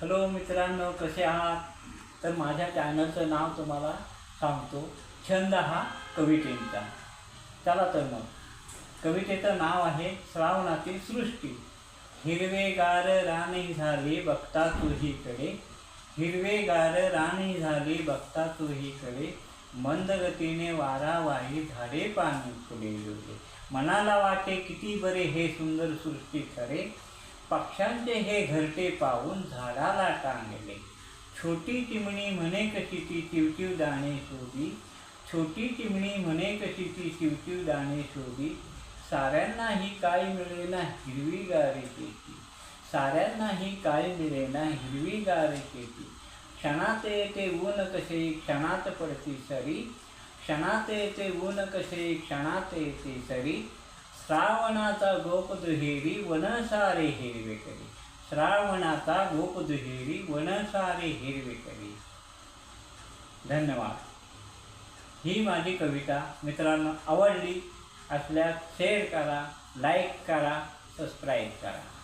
Hello मित्रांनो कसे आहात? तर माझ्या चॅनलचं नाव तुम्हाला सांगतो छंद हा कवितेचा. चला तर मग. कवितेचं नाव आहे श्रावणातील सृष्टी. हिरवेगार राणी झाली बघता तुझीकडे. हिरवेगार राणी झाली बघता तुझीकडे. मंद गतीने वारा झाडे पाणी फुले मनाला वाटे किती बरे हे सुंदर सृष्टी खरे. पक्ष्यांचे हे घरटे पाहून झाडाला टांगले. छोटी चिमणी म्हणे कशी ती चिवचिव दाणे शोधी. छोटी चिमणी म्हणे कशी ती चिवचिव दाणे शोधी. साऱ्यांनाही काय मिळेना हिरवी गारेची साऱ्यांनाही काय मिळेना हिरवी गारेची क्षणात येते ऊन कसे क्षणात पडती सरी. क्षणात येते ऊन कसे क्षणात येते सरी. श्रावणाचा गोप दुहेरी वनसारे हिरवे करी श्रावणाचा गोप दुहेरी वनसारे हिरवे करी धन्यवाद ही माझी कविता मित्रांनो आवडली असल्यास शेअर करा लाईक करा सबस्क्राईब करा